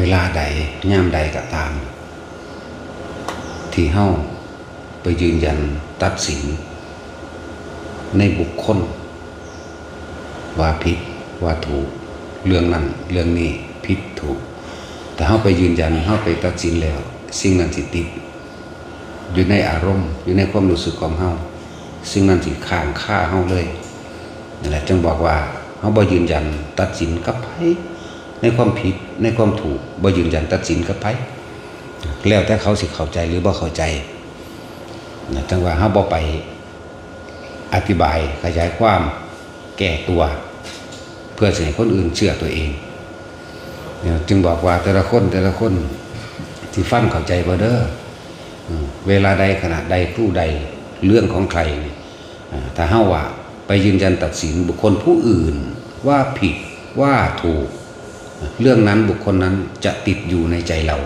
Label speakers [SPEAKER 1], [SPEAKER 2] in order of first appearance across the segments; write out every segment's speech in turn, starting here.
[SPEAKER 1] เวลาใดย่ามใดก็ตาม ที่เฮาไปยืนยันตัดสิน ในบุคคล ว่าผิดว่าถูกเรื่องนั้นเรื่องนี้ผิดถูก แต่เฮาไปยืนยันเฮาไปตัดสินแล้ว สิ่งนั้นสิติดอยู่ในอารมณ์ อยู่ในความรู้สึกของเฮาสิ่งนั้นสิค้างค่าเฮาเลยนั่นแหละจึงบอกว่าเฮาบ่ยืนยันตัดสินกับไผ ในความผิดในความถูกบ่ยืนยันตัดสินกับไผแล้วแต่เขาสิเข้าใจหรือบ่เข้าใจนะจังว่าเฮาบ่ไปอธิบายขยายความแก้ตัว เพื่อสิให้คนอื่นเชื่อตัวเองเนี่ยจึงบอกว่าแต่ละคนแต่ละคนที่ฟังเข้าใจบ่เด้อเวลาใดขณะใดครู่ใดเรื่องของใครถ้าเฮาว่าไปยืนยันตัดสินบุคคลผู้อื่นว่าผิดว่าถูก เรื่องนั้นบุคคลนั้นจะติดอยู่ในใจเรา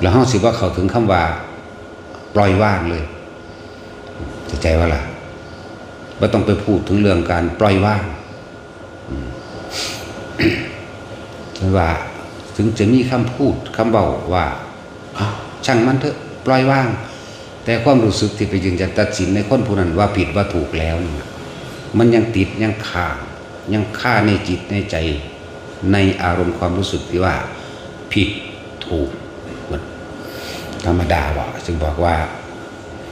[SPEAKER 1] แล้วเฮาสิว่าเขาถึงคำว่าปล่อยว่างเลยเข้าใจว่าล่ะว่าต้องไปพูดถึงเรื่องการปล่อยว่างว่าถึงจะมีคำพูดคำเบาว่าช่างมันเถอะปล่อยว่าง แต่ความรู้สึกที่ไปยืนยันตัดสินในคนผู้นั้นว่าผิดว่าถูกแล้วนี่มันยังติดยังข่างยังค่าในจิตในใจ ในอารมณ์ความรู้สึกที่ว่า ผิดถูกมันธรรมดาว่าจึงบอกว่า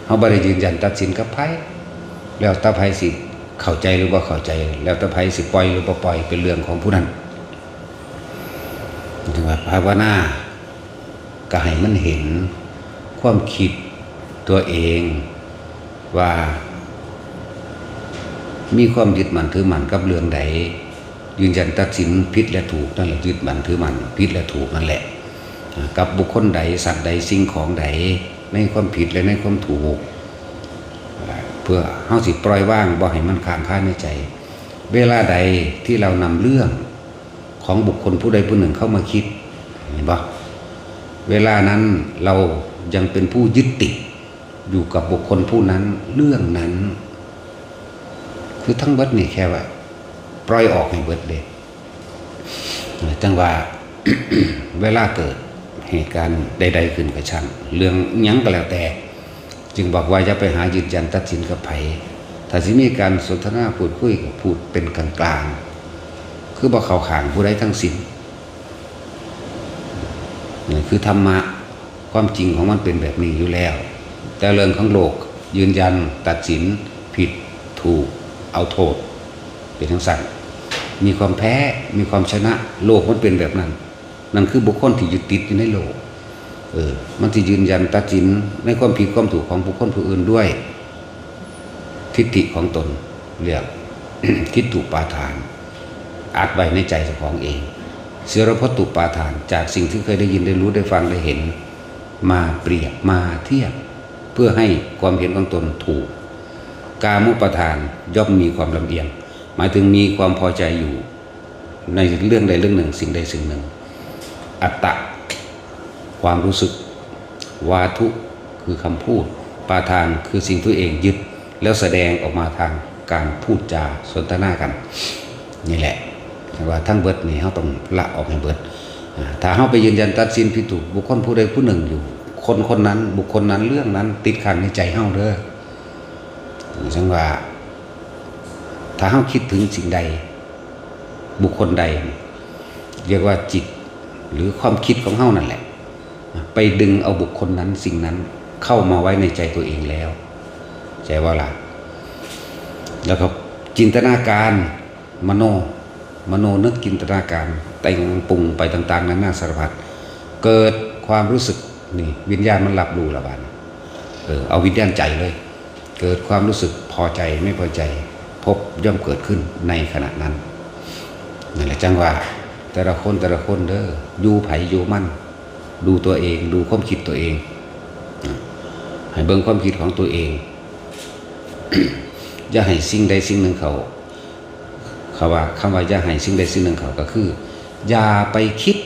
[SPEAKER 1] เขาบริยืนยันตัดสินกับไพ่แล้วตาไพ่สิเข้าใจหรือว่าเข้าใจ แล้วตาไพ่สิปล่อยหรือบ่าปล่อยเป็นเรื่องของผู้นั้นถึงว่าภาวนาก็ให้มันเห็นความคิดตัวเองว่า มีความยึดมั่นถือมั่นกับเรื่องใด ยืนยันตัดสินผิดและถูกนั่นแหละยึดมั่นถือมั่นผิดและถูกนั่นแหละ กับบุคคลใดสัตว์ใดสิ่งของใดในความผิดและในความถูก เพื่อเฮาสิปล่อยว่างบ่ให้มันค้างคาในใจ เวลาใดที่เรานำเรื่องของบุคคลผู้ใดผู้หนึ่งเข้ามาคิดเห็นบ่เวลานั้นเรายังเป็นผู้ยึดติดอยู่กับบุคคลผู้นั้นเรื่องนั้น คือทั้งเบิดนี่แค่ว่า ปล่อยออกให้เบิดเลยจังว่าเวลาเกิดเหตุการณ์ใด ๆ ขึ้นก็ช่างเรื่องยังก็แล้วแต่ จึงบอกว่าอย่าไปหายืนยันตัดสินกับไผถ้าสิมีการสนทนาพูดคุยกับพูดเป็นกลางกลางๆ คือบอกเขาขางผู้ใดทั้งสิ้นนี่คือธรรมะความจริงของมันเป็นแบบนี้อยู่แล้ว แต่เรื่องของโลกยืนยันตัดสินผิดถูกเอาโทษ เป็นทั้งสั่น มีความแพ้ มีความชนะ โลกมันเป็นแบบนั้น นั่นคือบุคคลที่ยึดติดอยู่ในโลก เออ มันที่ยืนยันตัดสินในความผิดความถูกของบุคคลผู้อื่นด้วย ทิฏฐิของตนเรียกทิฏฐุปาทานอัดไว้ในใจเจ้าของเอง เสือรพตุปาทาน จากสิ่งที่เคยได้ยินได้รู้ได้ฟังได้เห็น มาเปรียบมาเทียบ เพื่อให้ความเห็นของตนถูก กามุปทานย่อมมีความลำเอียง หมายถึงมีความพอใจอยู่ ในเรื่องใดเรื่องหนึ่ง สิ่งใดสิ่งหนึ่ง อัตตะ ความรู้สึก วาทุคือคำพูด ปาทานคือสิ่งตัวเองยึด แล้วแสดงออกมาทางการพูดจาสนทนากัน นี่แหละแต่ว่าทั้งเบิดนี่เขาต้องละออกให้เบิด ถ้าเขาไปยืนยันตัดสินผิดถูกบุคคลผู้ใดผู้หนึ่งอยู่ คนคนนั้นบุคคลนั้นเรื่องนั้นติดขังในใจเขาเด้อฉันว่า ถ้าเขาคิดถึงสิ่งใด บุคคลใด เรียกว่าจิตหรือความคิดของเขานั่นแหละ ไปดึงเอาบุคคลนั้นสิ่งนั้นเข้ามาไว้ในใจตัวเองแล้วใจว่าล่ะแล้วก็จินตนาการมโน มโนนึกจินตนาการ แต่งปรุงไปต่าง ๆ นั้นน่าสารพัดเกิดความรู้สึกนี่วิญญาณมันรับรู้ละบานเออเอาวิญญาณใจเลย เกิดความรู้สึกพอใจไม่พอใจ บย่อมเกิดขึ้นในขณะนั้นนั่นแหละจังว่า แต่ละคนแต่ละคนเด้ออยู่ไผอยู่มั่น ดูตัวเอง ดูความคิดตัวเองให้เบิ่งความคิดของตัวเองอย่าให้สิ่งใดสิ่งหนึ่งเขาเขาว่าคำว่าอย่าให้สิ่งใดสิ่งหนึ่งเขาก็คืออย่าไปคิด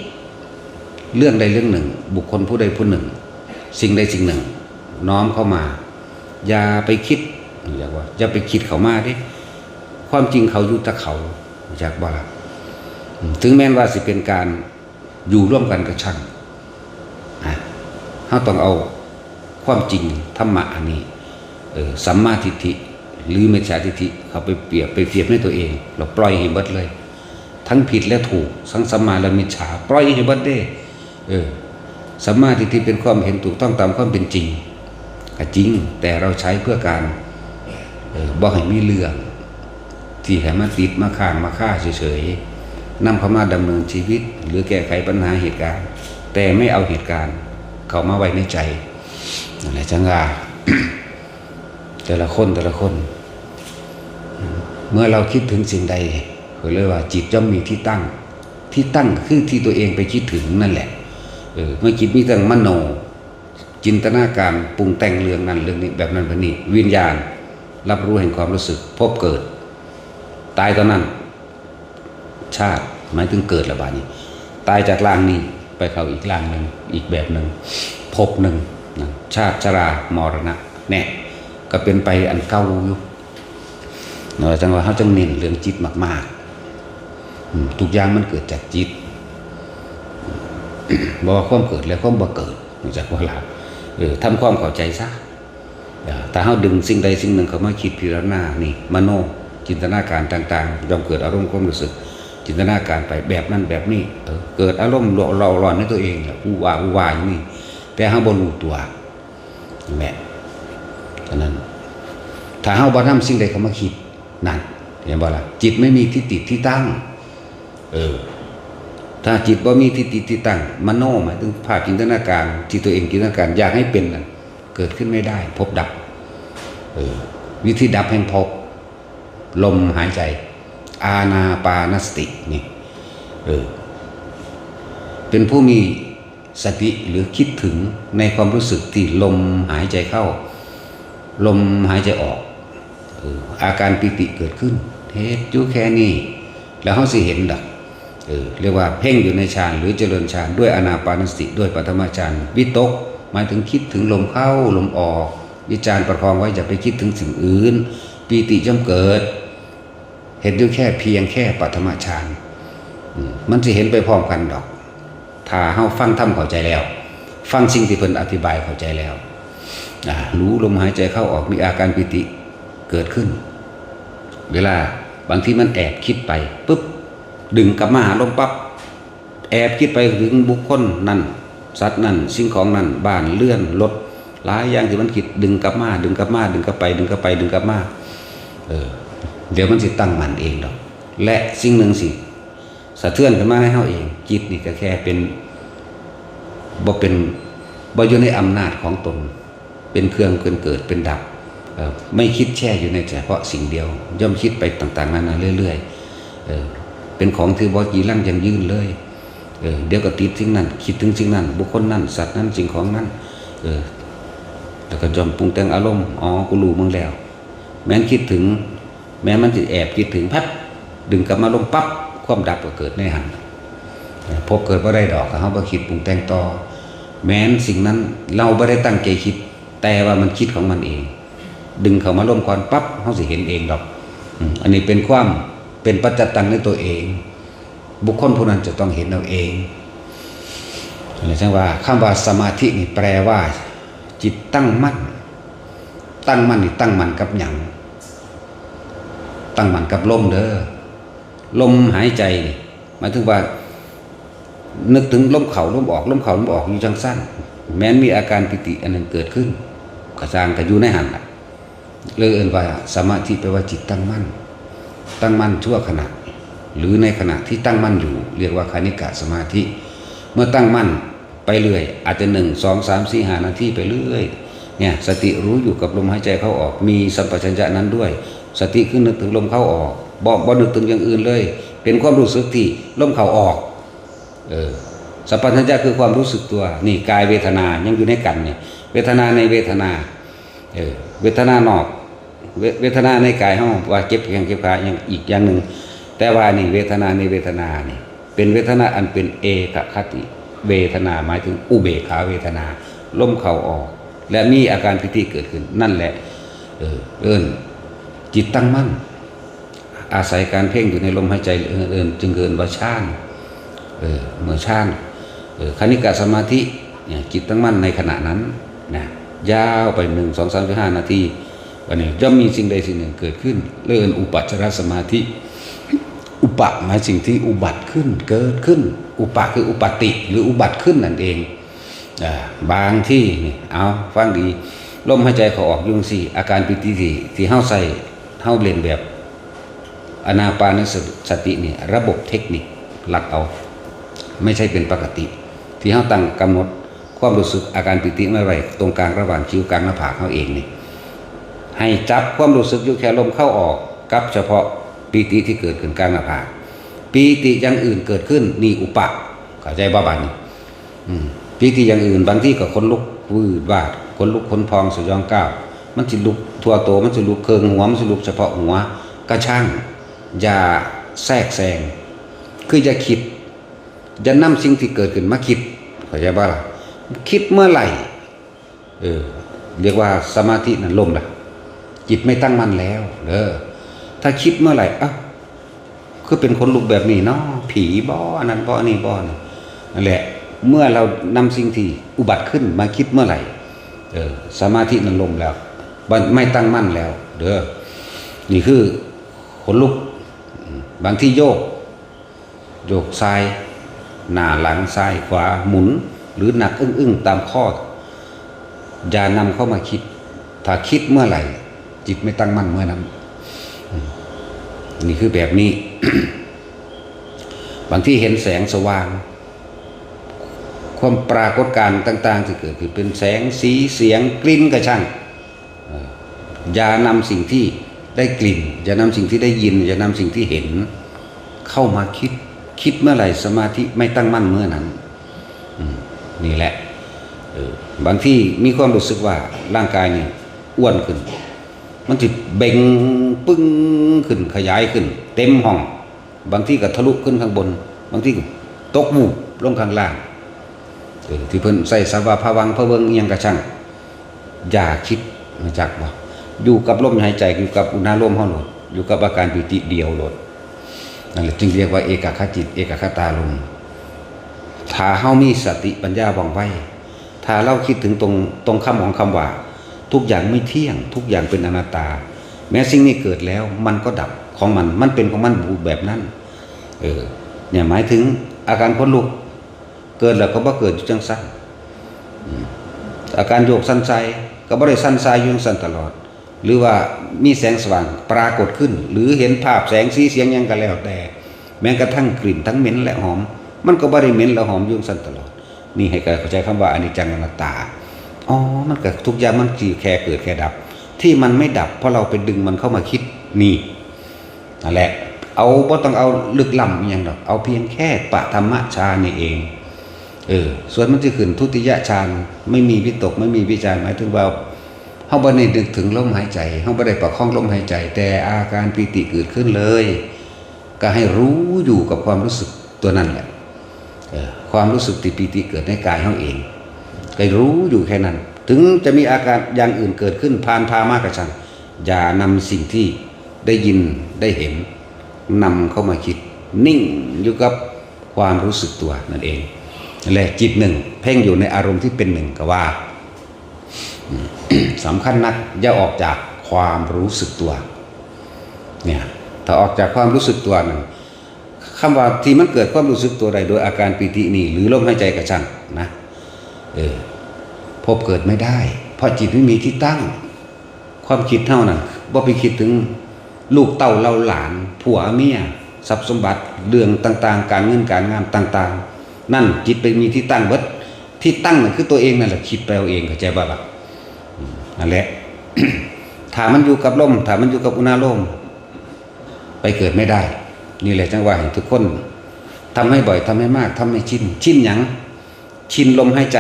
[SPEAKER 1] เรื่องใดเรื่องหนึ่ง บุคคลผู้ใดผู้หนึ่ง สิ่งใดสิ่งหนึ่ง น้อมเข้ามา อย่าไปคิดอยากว่าอย่าไปคิดเขามาดิ ความจริงเขาอยู่ตะเขาอยากว่าถึงแม้นว่าสิเป็นการอยู่ร่วมกันก็ช่างนะเราต้องเอาความจริงธรรมะอันนี้สัมมาทิฏฐิหรือมิจฉาทิฏฐิเขาไปเปรียบไปเปรียบในตัวเอง เราปล่อยให้เบิดเลย ทั้งผิดและถูกทั้งสัมมาและมิจฉาปล่อยให้เบิดได้เออสัมมาทิฏฐิเป็นความเห็นถูกต้องตามความเป็นจริงก็จริงแต่เราใช้เพื่อการออบอกให้มีเรื่อง ที่ให้มาติดมาข้างมาฆ่าเฉยๆนำเข้ามาดำเนินชีวิต หรือแก้ไขปัญหาเหตุการณ์ แต่ไม่เอาเหตุการณ์ เข้ามาไว้ในใจนั่นแหละจังว่าแต่ละคนแต่ละคน เมื่อเราคิดถึงสิ่งใดเขาเรียกว่าจิตย่อมมีที่ตั้ง ที่ตั้งคือที่ตัวเองไปคิดถึงนั่นแหละเออเมื่อจิตมีตั้งมโน จินตนาการปรุงแต่งเรื่องนั้นเรื่องนี้แบบนั้นแบบนี้ วิญญาณ รับรู้แห่งความรู้สึก พบเกิด ตายตอนนั้น ชาติหมายถึงเกิดระบาดนี้ ตายจากร่างนี้ไปเข้าอีกร่างหนึ่งอีกแบบหนึ่งภพหนึ่งนะชาติชรามรณะแน่ก็เป็นไปอันเก่าอยู่เนาะจังว่าเขาจังเน้นเรื่องจิตมากๆทุกอย่างมันเกิดจากจิตบอกว่าความเกิดและความบ่เกิดนจักว่าล่ะเออทำความเข้าใจซะแต่เฮาดึงสิ่งใดสิ่งหนึ่งเข้ามาคิดพิจารณานี่ มโน จินตนาการต่างๆย่อมเกิดอารมณ์ความรู้สึก จินตนาการไปแบบนั้นแบบนี้เออเกิดอารมณ์เราร้อนในตัวเองอู้ว่าอู้ว่าอย่างนี้แต่เฮาบ่รู้ตัวนั่นแหละฉะนั้นถ้าเฮาบ่ทำสิ่งใดเขามาคิดนั่นเห็นบ่ล่ะจิตไม่มีที่ติดที่ตั้ง เออ ถ้าจิตว่ามีทิฏฐิดที่ตั้งมโนหมายถึงภาพจินตนาการ ที่ตัวเองจินตนาการอยากให้เป็นนั่นเกิดขึ้นไม่ได้ พบดับ เออ วิธีดับแห่งพบ ลมหายใจ อาณาปานสตินี่เออเป็นผู้มีสติหรือคิดถึงในความรู้สึกที่ลมหายใจเข้า ลมหายใจออกเอออาการปิติเกิดขึ้นเทศอยู่แค่นี้แล้วเขาสิเห็นดักเออเรียกว่าเพ่งอยู่ในฌานหรือเจริญฌานด้วยอนาปานสติด้วยปฐมฌานวิตกหมายถึงคิดถึงลมเข้าลมออกวิจาร์ประคองไว้อย่าไปคิดถึงสิ่งอื่นปีติย่อมเกิด เห็นด้วยแค่เพียงแค่ปฐมฌานมันจะเห็นไปพร้อมกันดอก ถ้าเฮาฟังทำเข้าใจแล้ว ฟังสิ่งที่เพิ่นอธิบายเข้าใจแล้วรู้ลมหายใจเข้าออกมีอาการปิติเกิดขึ้น เวลาบางทีมันแอบคิดไปปุ๊บดึงกลับมาหาลมปั๊บแอบคิดไปถึงบุคคลนั่นสัตว์นั่นสิ่งของนั่นบ้านเลื่อนรถหลายอย่างที่มันคิดดึงกลับมา ดึงกลับมา ดึงกลับไป ดึงกลับไป ดึงกลับมาเออ เดี๋ยวมันสิตั้งมันเองดอก และสิ่งหนึ่งสิสะเทือนขึ้นมาให้เฮาเอง จิตนี่ก็แค่เป็นบ่เป็นบ่อยู่ในอำนาจของตน เป็นเครื่องเกินเกิดเป็นดับ ไม่คิดแช่อยู่ในเฉพาะสิ่งเดียว ย่อมคิดไปต่าง ๆ นานาเรื่อยๆเป็นของที่บ่จีรังยังยืนเลยเเดี๋ยวก็ติดสิ่งนั้น คิดถึงสิ่งนั้น บุคคลนั้น สัตว์นั้นสิ่งของนั้นแล้วก็จอมปรุงแต่งอารมณ์อ๋อกูรู้มึงแล้ว แม้นคิดถึง แม้มันจะแอบคิดถึงพัดดึงกลับมาลงปั๊บความดับก็เกิดในหันพบเกิดบ่ได้ดอกเขาบ่คิดปรุงแต่งต่อ แม้นสิ่งนั้นเราบ่ได้ตั้งใจคิด แต่ว่ามันคิดของมันเอง ดึงเข้ามาลมก่อนปั๊บเขาสิเห็นเองดอก อันนี้เป็นความเป็นปัจจตังในตัวเอง บุคคลผู้นั้นจะต้องเห็นเอาเองอะไรช่างว่าคำว่าสมาธินี่แปลว่า จิตตั้งมั่น ตั้งมั่นนี่ตั้งมั่นกับหยัง ตั้งมั่นกับลมเด้อลมหายใจหมายถึงว่า นึกถึงลมเข่าลมออกลมเข่าลมออกอยู่จังสั้น แม้นมีอาการปิติอันหนึงเกิดขึ้นกระจางก็อยู่ในหันเลยเอ่นว่าสมาธิแปลว่าจิตตั้งมั่น ตั้งมั่นชั่วขณะหรือในขณะที่ตั้งมั่นอยู่ เรียกว่าคณิกะสมาธิ เมื่อตั้งมั่นไปเรื่อย อาจจะหนึ่งสองสามสี่ห้านาทีไปเรื่อยเนี่ยสติรู้อยู่กับลมหายใจเข้าออกมีสัมปชัญญะนั้นด้วย สติขึ้นนึกถึงลมเข้าออกบอกบ่นึกถึงอย่างอื่นเลย เป็นความรู้สึกที่ลมเข้าออกเออสัพพัญญะคือความรู้สึกตัวนี่กายเวทนายังอยู่ในกันเนี่ยเวทนาในเวทนาเออเวทนานอกเวเวทนาในกายห้องว่าเก็บแขงเก็บขาอย่างอีกอย่างหนึ่งแต่ว่านี่เวทนาในเวทนานี่เป็นเวทนาอันเป็นเอกคติเวทนาหมายถึงอุเบกขาเวทนาล่มเข่าออก และมีอาการพิธีเกิดขึ้นนั่นแหละ เออเอิ้น จิตตั้งมั่น อาศัยการเพ่งอยู่ในลมหายใจเอิ้นจึงเกินว่าชานเออเมื่อชานเออคณิกาสมาธิเนี่ยจิตตั้งมั่นในขณะนั้นนะยาวไปหนึ่งสองสามสี่ห้านาทีวันนี้ย่อมมีสิ่งใดสิ่งหนึ่งเกิดขึ้นเรื่อนอุปัจารสมาธิ อุปะหมายสิ่งที่อุบัติขึ้นเกิดขึ้น อุปะคืออุปติ หรืออุบัติขึ้นนั่นเองบางที่เอาฟังดีลมหายใจเขาออกยุ่งสี่อาการปิติที่ที่เฮาใส่ เฮาเล่นแบบอนาปานสตินี่ระบบเทคนิคหลักเอา ไม่ใช่เป็นปกติ ที่เฮาตั้งกำหนดความรู้สึกอาการปิติไม่ไหวตรงกลางระหว่างคิ้วกลางหน้าผากเฮาเองนี่ให้จับความรู้สึกอยู่แค่ลมเข้าออกกับเฉพาะปีติที่เกิดขึ้นกลางหน้าผากปีติอย่างอื่นเกิดขึ้นนี่อุปะเข้าใจบ้าบันปีติอย่างอื่นบางที่ก็คนลุกวืดวาดคนลุกคนพองสยองก้าวมันสิลุก ทั่วโตมันสิลุกเคิงหัวมันสิลุกเฉพาะหัวก็ช่างอย่าแทรกแซงคืออย่าคิดอย่านำสิ่งที่เกิดขึ้นมาคิดเข้าใจบ้าล่ะคิดเมื่อไหร่เออเรียกว่าสมาธินั้นล่มละจิตไม่ตั้งมั่นแล้วเด้อถ้าคิดเมื่อไหร่อะคือเป็นคนลุกแบบนี้เนาะผีบ่อนั้นบ่อนนี้บ่นี่นั่นแหละ เมื่อเรานำสิ่งที่อุบัติขึ้นมาคิดเมื่อไหร่เออสมาธินั้นลมแล้ว ไม่ตั้งมั่นแล้ว เด้อนี่คือขนลุก บางที่โยก โยกซ้าย หน้าหลังซ้ายขวาหมุน หรือหนักอึ้งอึ้งๆตามข้อ อย่านำเข้ามาคิด ถ้าคิดเมื่อไหร่ จิตไม่ตั้งมั่นเมื่อนั้น นี่คือแบบนี้ บางที่เห็นแสงสว่างความปรากฏการณ์ต่าง ๆ ที่เกิดขึ้นเป็นแสงสีเสียงกลิ่นกระช่าง อย่านำสิ่งที่ได้กลิ่น อย่านำสิ่งที่ได้ยิน อย่านำสิ่งที่เห็น เข้ามาคิดคิดเมื่อไหร่สมาธิไม่ตั้งมั่นเมื่อนั้นนี่แหละออบางที่มีความรู้สึกว่าร่างกายนี่อ้วนขึ้น มันจิเบ่งปึ้งขึ้นขยายขึ้น เต็มห้อง บางที่ก็ทะลุขึ้นข้างบน บางที่ตกหมู่ลงข้างล่างออที่เพิ่นใส่สาวาพวังพะเวิงอิหยังกระช่างอย่าคิดมาจากว่า อยู่กับลมหายใจอยู่กับอุณหภูมิห้องหลดอยู่กับอาการปิติเดียวหลดนั่นแหละจึงเรียกว่าเอกคจิต เอกคตาลมถ้าเฮามีสติปัญญาว่องไวถ้าเราคิดถึงตรงตรงคำของคำว่า ทุกอย่างไม่เที่ยง ทุกอย่างเป็นอนัตตา แม้สิ่งนี้เกิดแล้วมันก็ดับของมันมันเป็นของมันแบบนั้น เออเนี่ยหมายถึงอาการพ้นลุก เกิดแล้วก็บ่เกิดอยู่จังสั้นอาการโยกสั้นใจก็บ่ได้สั้นใจอยู่จังสั้นตลอด หรือว่ามีแสงสว่างปรากฏขึ้น หรือเห็นภาพแสงสีเสียงยังก็แล้วแต่ แม้กระทั่งกลิ่นทั้งเหม็นและหอม มันก็บ่ได้เหม็นและหอมยุ่งสั้นตลอด นี่ให้เข้าใจคำว่าอนิจจังอนัตตาอ๋อมันเก็ทุกอย่างมันจีแค่เกิดแค่ดับ ที่มันไม่ดับ เพราะเราไปดึงมันเข้ามาคิดนี่นั่นแหละ เอาบ่ต้องเอาลึกล้ำอย่างดอกเอาเพียงแค่ปะธรรมฌานนี่เองเออส่วนมันจะขึ้นทุติยฌานไม่มีวิตกไม่มีวิจารหมายถึงว่า เฮาบ่ได้นึกถึงลมหายใจเฮาบ่ได้ประคองลมหายใจ แต่อาการปิติเกิดขึ้นเลย ก็ให้รู้อยู่กับความรู้สึกตัวนั้นแหละความรู้สึกติปิติเกิดในกายเขาเองก็รู้อยู่แค่นั้น ถึงจะมีอาการอย่างอื่นเกิดขึ้นผ่านพามากกระชังอย่านำสิ่งที่ได้ยินได้เห็นนำเข้ามาคิด นิ่งอยู่กับความรู้สึกตัวนั่นเองแหละจิตหนึ่ง เพ่งอยู่ในอารมณ์ที่เป็นหนึ่งก็ว่า สำคัญนักอย่าออกจากความรู้สึกตัวเนี่ยถ้าออกจากความรู้สึกตัวนั้นคำว่าที่มันเกิดความรู้สึกตัวใดโดยอาการปิตินี่หรือลมหายใจกระช่างนะเออพบเกิดไม่ได้ เพราะจิตไม่มีที่ตั้ง ความคิดเท่านั้นว่าไปคิดถึงลูกเต้าเล่าหลาน ผัวเมียทรัพย์สมบัติเรื่องต่าง ๆ การเงินการงานต่าง ๆ นั่นจิตไปมีที่ตั้งเบิดที่ตั้งนั่นคือตัวเองนั่นแหละคิดไปเอาเองเข้าใจบ่ล่ะอืม นั่นแหละถ้ามันอยู่กับลมถ้ามันอยู่กับอุณหภูมิไปเกิดไม่ได้ นี่แหละจังหวะทุกคนทำให้บ่อยทำให้มากทำให้ชินชินหยังชินลมหายใจ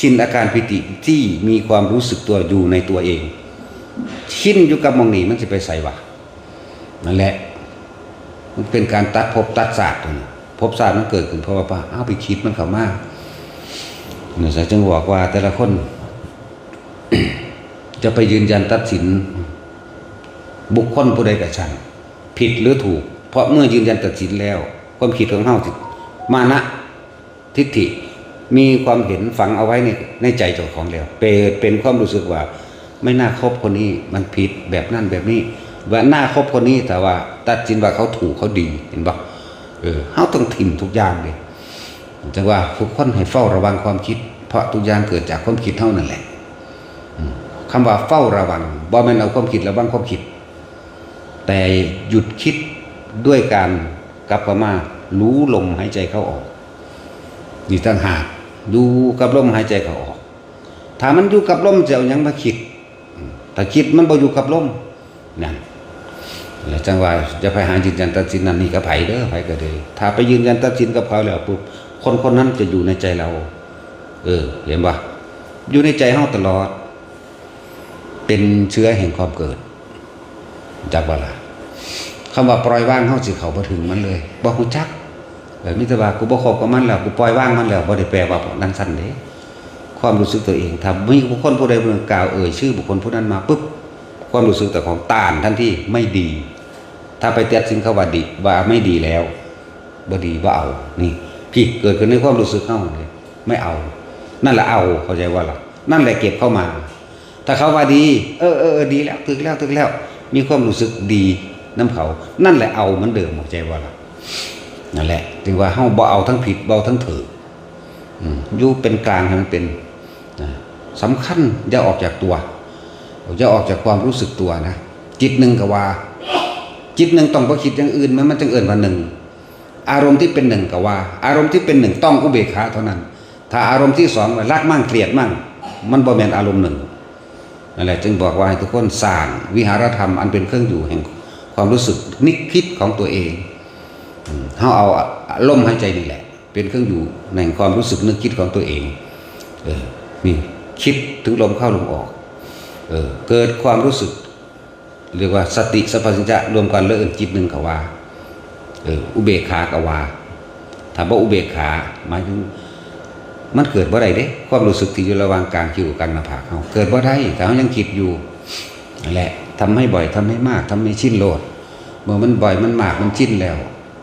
[SPEAKER 1] ชินอาการปิติที่มีความรู้สึกตัวอยู่ในตัวเอง ชินอยู่กับมองหนีมันจะไปใส่วะนั่นแหละ มันเป็นการตัดภพตัดศาสตร์ตัวนี้ภพศาสตร์มันเกิดขึ้นเพราะว่าป้าเอาไปคิดมันเข้ามากเนี่ยจึงบอกว่าแต่ละคน จะไปยืนยันตัดสิน บุคคลผู้ใดกับฉันผิดหรือถูก เพราะเมื่อยืนยันตัดสินแล้ว ความคิดของเฮาสิมานะทิฏฐิมีความเห็นฝังเอาไว้ในในใจเจ้าของแล้วเป็นเป็นความรู้สึกว่า ไม่น่าคบคนนี้มันผิดแบบนั้นแบบนี้ ว่าน่าคบคนนี้แต่ว่า ตัดสินว่าเขาถูกเขาดีเห็นปะเออเขาต้องถิ่มทุกอย่างเลยจังว่าทุกคนให้เฝ้าระวังความคิด เพราะทุกอย่างเกิดจากความคิดเท่านั้นแหละ คำว่าเฝ้าระวังบ่แม่นเอาความคิดระวังความคิด แต่หยุดคิดด้วยการกลับมารู้ลมหายใจเข้าออกนี่ต่างหากดูกับลมหายใจเข้าออก ถ้ามันอยู่กับลมจะเอายังมาคิดถ้าคิดมันบ่อยู่กับลมนั่นแล้วจังว่าจะไปหายืนยันตัดสินนั่นนี่ก็ไผเด้อไผก็เด้อถ้าไปยืนยันตัดสินกับเขาแล้วปุ๊บคนคนนั้นจะอยู่ในใจเรา เออ เห็นปะอยู่ในใจเฮาตลอด เป็นเชื้อแห่งความเกิด จากว่าล่ะคำว่าปล่อยว่างเฮาสิเขาบ่ถึงมันเลยบ่ฮู้จักเออมิตรว่ากูบ่คบกับมันแล้วกูปล่อยว่างมันแล้วบ่ได้แปลว่านั่นสั่นเด้ความรู้สึกตัวเองถ้ามีบุคคลผู้ใดผู้หนึ่งกล่าวเอ่ยชื่อบุคคลผู้นั้นมาปุ๊บความรู้สึกแต่ของต้านทันทีไม่ดี ถ้าไปตัดสินเขาว่าดีว่าไม่ดีแล้วบ่ดีบ่เอานี่พี่เกิดขึ้นในความรู้สึกเฮาเลยไม่เอา นั่นแหละเอาเข้าใจว่าล่ะนั่นแหละเก็บเข้ามา ถ้าเขาว่าดี เออเออเออดีแล้วถึกแล้วถึกแล้ว มีความรู้สึกดีน้ำเขา นั่นแหละเอาเหมือนเดิมเข้าใจว่าล่ะนั่นแหละถึงว่าเฮาบ่เอาทั้งผิดบ่เอาทั้งถืออืยู่เป็นกลางให้มันเป็นนะสำคัญอย่าออกจากตัวอย่าออกจากความรู้สึกตัวนะจิตหนึ่งก็ว่า จิตหนึ่งต้องบ่คิดอย่างอื่นมันมันจึงเอื่นว่าหนึ่งอารมณ์ที่เป็นหนึ่งก็ว่า อารมณ์ที่เป็นหนึ่งต้องอุเบกขาเท่านั้น ถ้าอารมณ์ที่สองรักมั่งเกลียดมั่ง มันบ่แมนอารมณ์หนึ่ง นั่นแหละจึงบอกว่าให้ทุกคนสร้างวิหารธรรมอันเป็นเครื่องอยู่แห่งความรู้สึกนึกคิดของตัวเองเฮาเอาลมหายใจนี่แหละ เป็นเครื่องอยู่แห่งความรู้สึกนึกคิดของตัวเอง เออนี่คิดถึงลมเข้าลมออก เออเกิดความรู้สึก เรียกว่าสติสัพพัญญะรวมกันแล้วเอื่นจิตหนึ่งก็ว่าเอออุเบกขากว่าถามว่าอุเบกขาหมายถึง มันเกิดบ่ได้เด้ ความรู้สึกที่อยู่ระหว่างกลางคิวกับกลางหน้าผาเขาเกิดบ่ได้แต่เขายังคิดอยู่แหละทำให้บ่อยทำให้มากทำให้ชินโลด เมื่อมันบ่อยมันมากมันชินแล้ว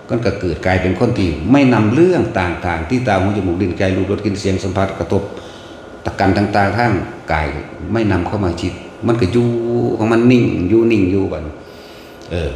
[SPEAKER 1] ก็ก็เกิดกลายเป็นคนที่ไม่นำเรื่องต่างๆ ที่ตาหูจมูกลิ้นกายรูปรสกลิ่นเสียงสัมผัสกระทบตะกันต่างๆทางกายไม่นำเข้ามาชิดมันก็อยู่ของมันนิ่งอยู่นิ่งอยู่บัดเออ